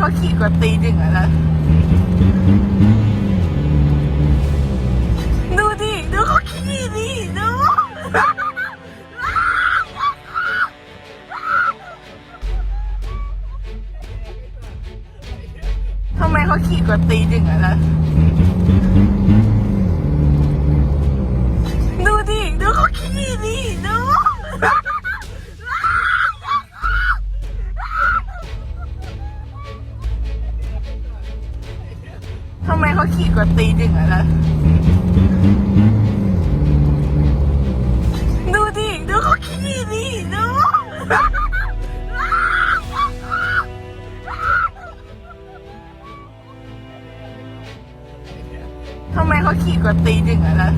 ขาขี่กว่าตีหนึ่งอะนะดูดิดูเขาขี่ดิดูทำไมเขาขี่กว่าตีหนึ่งอะนะดูดิดูเขาขี่ดิดู ทำไมเขาขี่กว่าตีหนึ่งอะนะดูดิ ดูเขาขี่ดิดู ทำไมเขาขี่กว่าตีหนึ่งอะนะ